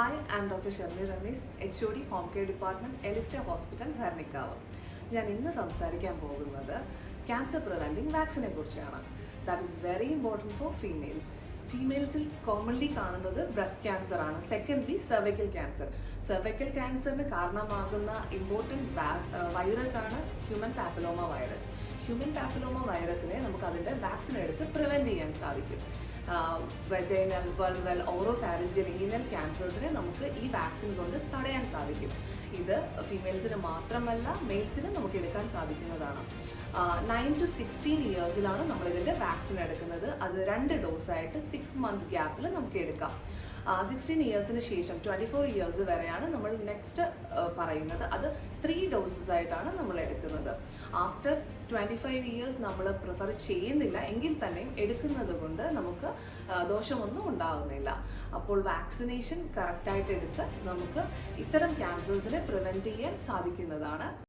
I'm doctor Sharmi Ramees H O D home care department Elista hospital Bharanikkavu ഞാൻ ഇന്ന് സംസാരിക്കാൻ പോകുന്നത് cancer preventing വാക്സിനെ കുറിച്ചാണ്. That is very important for females ഫീമെയിൽസിൽ commonly കാണുന്നത് breast cancer ആണ്. സെക്കൻഡ്ലി സെർവൈക്കൽ ക്യാൻസർ സെർവൈക്കൽ ക്യാൻസറിന് കാരണമാകുന്ന ഇമ്പോർട്ടന്റ് വൈറസ് ആണ് human papilloma virus human papilloma വൈറസിനെ നമുക്ക് അതിന്റെ വാക്സിൻ എടുത്ത് പ്രിവെന്റ് ചെയ്യാൻ സാധിക്കും. Vaginal vulval oropharyngeal inguinal ക്യാൻസേഴ്സിനെ നമുക്ക് ഈ വാക്സിൻ കൊണ്ട് തടയാൻ സാധിക്കും. ഇത് ഫീമെയിൽസിന് മാത്രമല്ല മെയിൽസിന് നമുക്ക് എടുക്കാൻ സാധിക്കുന്നതാണ്. നയൻ ടു സിക്സ്റ്റീൻ ഇയേഴ്സിലാണ് നമ്മളിതിന്റെ വാക്സിൻ എടുക്കുന്നത്. അത് രണ്ട് ഡോസായിട്ട് സിക്സ് മന്ത് ഗ്യാപ്പിൽ നമുക്ക് എടുക്കാം. സിക്സ്റ്റീൻ ഇയേഴ്സിന് ശേഷം ട്വന്റി ഫോർ ഇയേഴ്സ് വരെയാണ് നമ്മൾ നെക്സ്റ്റ് പറയുന്നത്. അത് ത്രീ ഡോസസ് ആയിട്ടാണ് നമ്മൾ എടുക്കുന്നത്. ആഫ്റ്റർ ട്വന്റി ഫൈവ് ഇയേഴ്സ് നമ്മൾ പ്രിഫർ ചെയ്യുന്നില്ല. എങ്കിൽ തന്നെയും എടുക്കുന്നത് കൊണ്ട് നമുക്ക് ദോഷമൊന്നും ഉണ്ടാകുന്നില്ല അപ്പോൾ വാക്സിനേഷൻ കറക്റ്റായിട്ട് എടുത്ത് നമുക്ക് ഇത്തരം ക്യാൻസേഴ്സിനെ പ്രിവെന്റ് ചെയ്യാൻ സാധിക്കുന്നതാണ്.